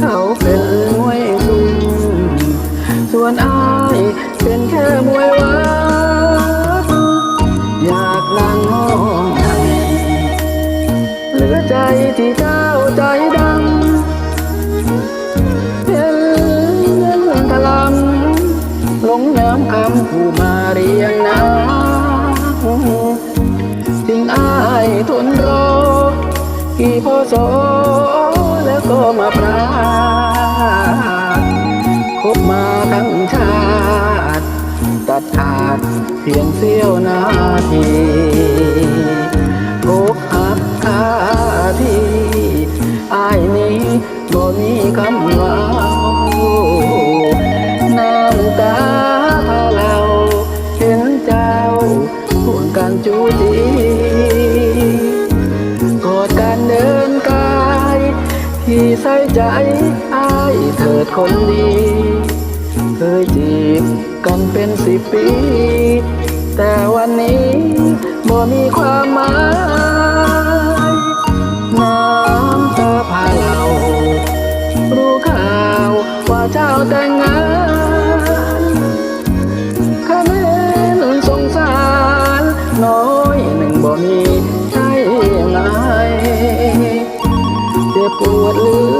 เขาเป็นมวยกลุ่มส่วนอายเป็นแค่มวยวา แล้วก็มาปราดคบมาทั้งชาติ ตัดขาดเพียงเสี้ยวนาที ส่ใจอายเถิดคนดี เคยจีบกันเป็นสิบปี แต่วันนี้บ่มีความหมาย น้ำตาพาเรารู้ข่าวว่าเจ้าแต่งงานข้าแม่นสงสาร น้อยหนึ่งบ่มีใช่ไหมเจ็บปวดหลือ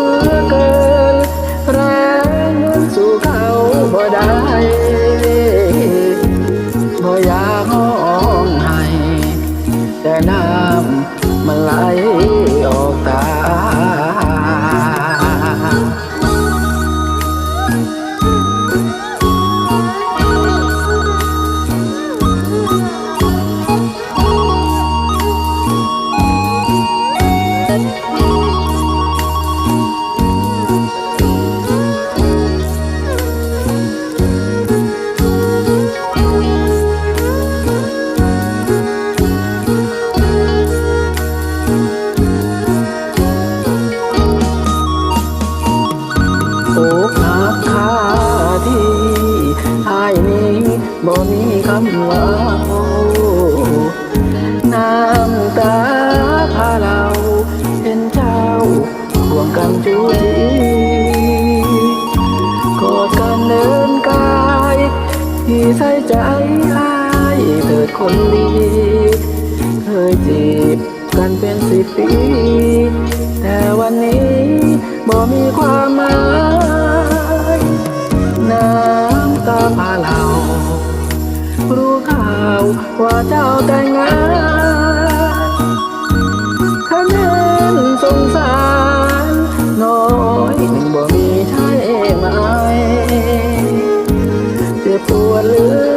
บ่มีคำว่าน้ำตาพาเราเห็นเจ้าห่วงกันจูจีกอดกันเดินกายที่ใส่ใจอายเถิดคนดีเคยจีบกันเป็นสิบปี แต่วันนี้บ่มีความหมาย ว่าเจ้าแต่งงานคะแนนสงสารน้อยหนึ่งบ่มีใช่ไหมเจ็บปวดหรือ